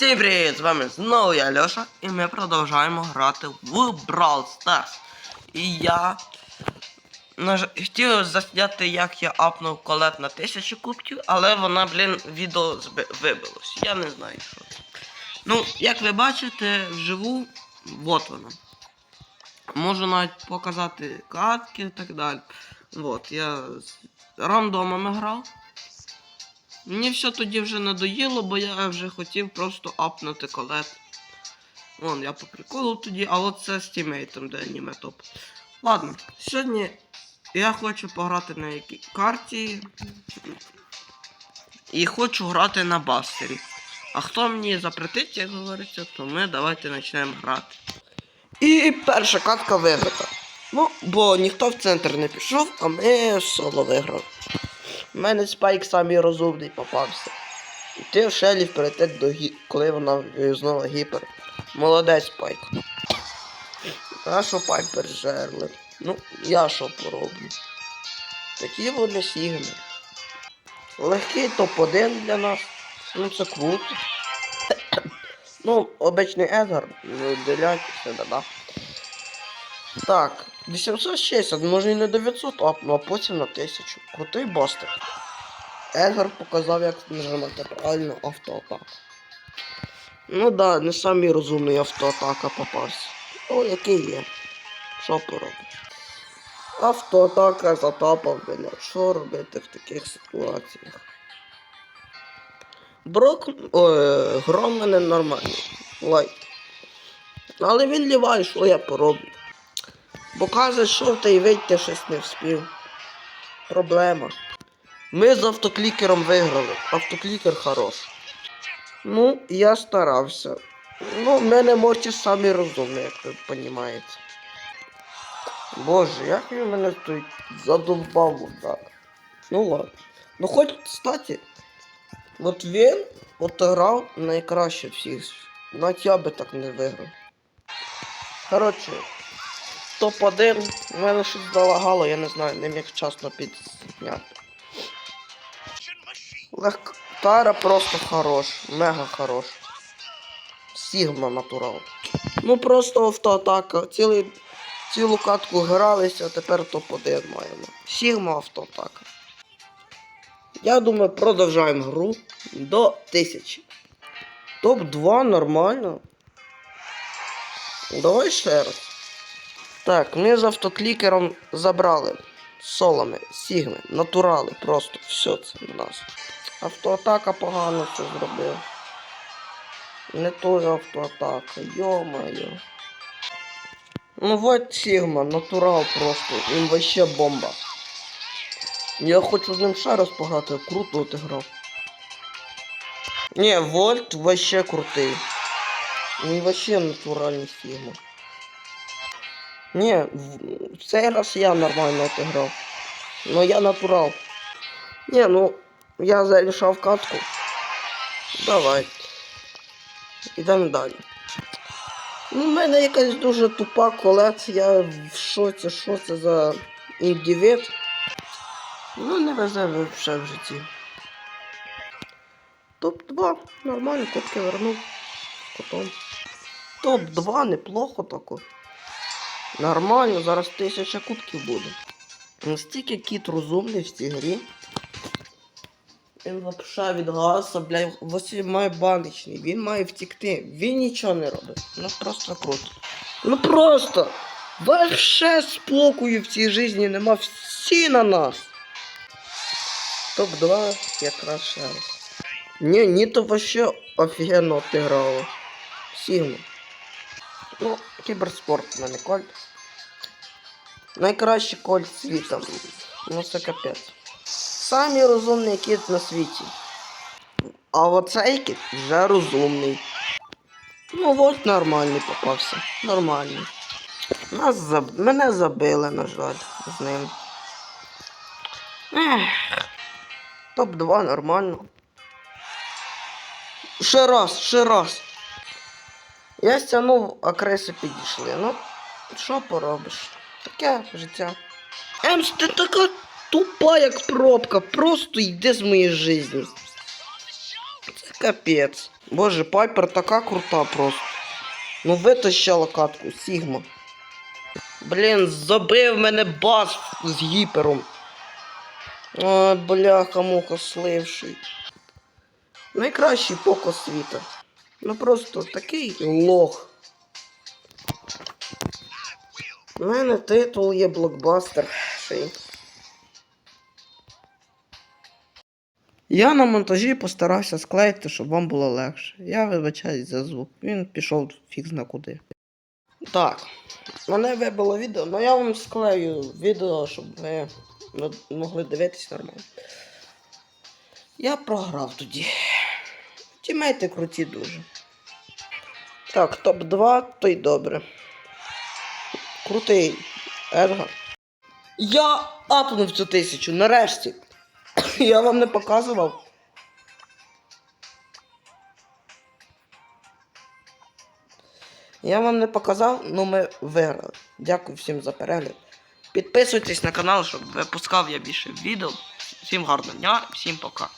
Всім привіт! З вами знову я Льоша, і ми продовжуємо грати в Brawl Stars. І я наж... хотів засняти, як я апнув колет на 1000 кубків, але вона, блін, відео зби... вибилось. Я не знаю, що. Ну, як ви бачите, вживу, от вона. Можу навіть показати катки і так далі. От, я з рандомами грав. Мені все тоді вже надоїло, бо я вже хотів просто апнути колет. Вон, я по приколу тоді, а от це з тімейтом, де аніме топ. Ладно, сьогодні я хочу пограти на якій карті. І хочу грати на бастері. А хто мені запретить, як говориться, то ми давайте почнемо грати. І перша катка виграта. Ну, бо ніхто в центр не пішов, а ми соло виграли. У мене спайк самий розумний попався. І ти в шелі вперед до гі... коли вона знову гіпер. Молодець спайк. А що пайпер жерли? Ну, я що пороблю? Такі вони сігни. Легкий топ-1 для нас. Ну це круто. ну, обичний Едгар, виділяйтеся, да-да. Так, 860, може і не 900 апну, а потім на 1000. Крутий бастер. Едгар показав, як нажимати правильно автоатаку. Ну да, не самий розумний автоатака попався. О, який є. Що поробиш? Автоатака затапав мене. Що робити в таких ситуаціях? Брок. Гром мене нормальний. Лайк. Але він ліває, що я пороблю. Бо каже, що та й вийти щось не вспів. Проблема. Ми з автоклікером виграли. Автоклікер хорош. Ну, я старався. Ну, в мене Морті самі розумний, як ви розумієте. Боже, як він мене тут задовбав так. Ну ладно. Ну хоч, кстати, от він от грав найкраще всіх. Навіть я би так не виграв. Коротше, топ-1, в мене щось залагало, я не знаю, не міг вчасно підзняти. Легкара просто хорош, мега хорош. Сігма натурал. Ну просто автоатака. Цілий, цілу катку гралися, а тепер топ-1 маємо. Сігма автоатака. Я думаю, продовжаємо гру до 1000. Топ-2 нормально. Давай ще раз. Так, ми з автоклікером забрали соломи, сігми, натурали, просто все це в нас. Автоатака погано це зробив. Не той автоатака, йо-моє. Ну вот Сігма, натурал просто, він вообще бомба. Я хочу з ним ще раз пограти, круто от грав. Не, Вольт вообще крутий. Він вообще натуральний Сігма. Не, в цей раз я нормально отыграл. Но я натурал. Не, ну, я зарішав катку. Давай. Ідемо далі. Ну, в мене якась дуже тупа колекція. В шоці, що це за індивід. Ну, не везе вже в житті. Топ-2. Нормально, кубки вернув. Потом. Топ-2, неплохо тако. Нормально, зараз тисяча кубків буде. Настільки кіт розумний в цій грі. Він вообще від гаса, ось він має баночний, він має втікти, він нічого не робить. Ну просто круто. Ну просто! Вообще спокою в цій житті нема всі на нас. Топ-2 якраз ще раз. Ні, ні, то вообще офігенно отиграло. Сігма. Ну, кіберспорт в мене кольт. Найкращий кольт світу. Ну це капець. Самий розумний кіт на світі. А оцей кіт вже розумний. Ну от нормальний попався. Нормальний. Нас заб... Мене забили, на жаль, з ним. Ех. Топ-2 нормально. Ще раз, ще раз. Я стягнув, а креси підійшли. Ну, що поробиш? Таке життя. Емс, ти така тупа, як пробка. Просто йди з моєї житті. Це капець. Боже, Пайпер така крута просто. Ну витащила катку, Сігма. Блін, забив мене бас з гіпером. Ой, бляха муха сливший. Найкращий поко світа. Ну просто такий лох. У мене титул є блокбастер. Ший. Я на монтажі постарався склеїти, щоб вам було легше. Я вибачаюсь за звук. Він пішов фіг зна куди. Так, мене вибило відео, але я вам склею відео, щоб ви ну, могли дивитись нормально. Я програв тоді. Тімейти круті дуже. Так, топ-2, то й добре. Крутий Едгар. Я апнув цю тисячу, нарешті. Я вам не показував. Я вам не показав, але ми виграли. Дякую всім за перегляд. Підписуйтесь на канал, щоб випускав я більше відео. Всім гарного дня, всім пока.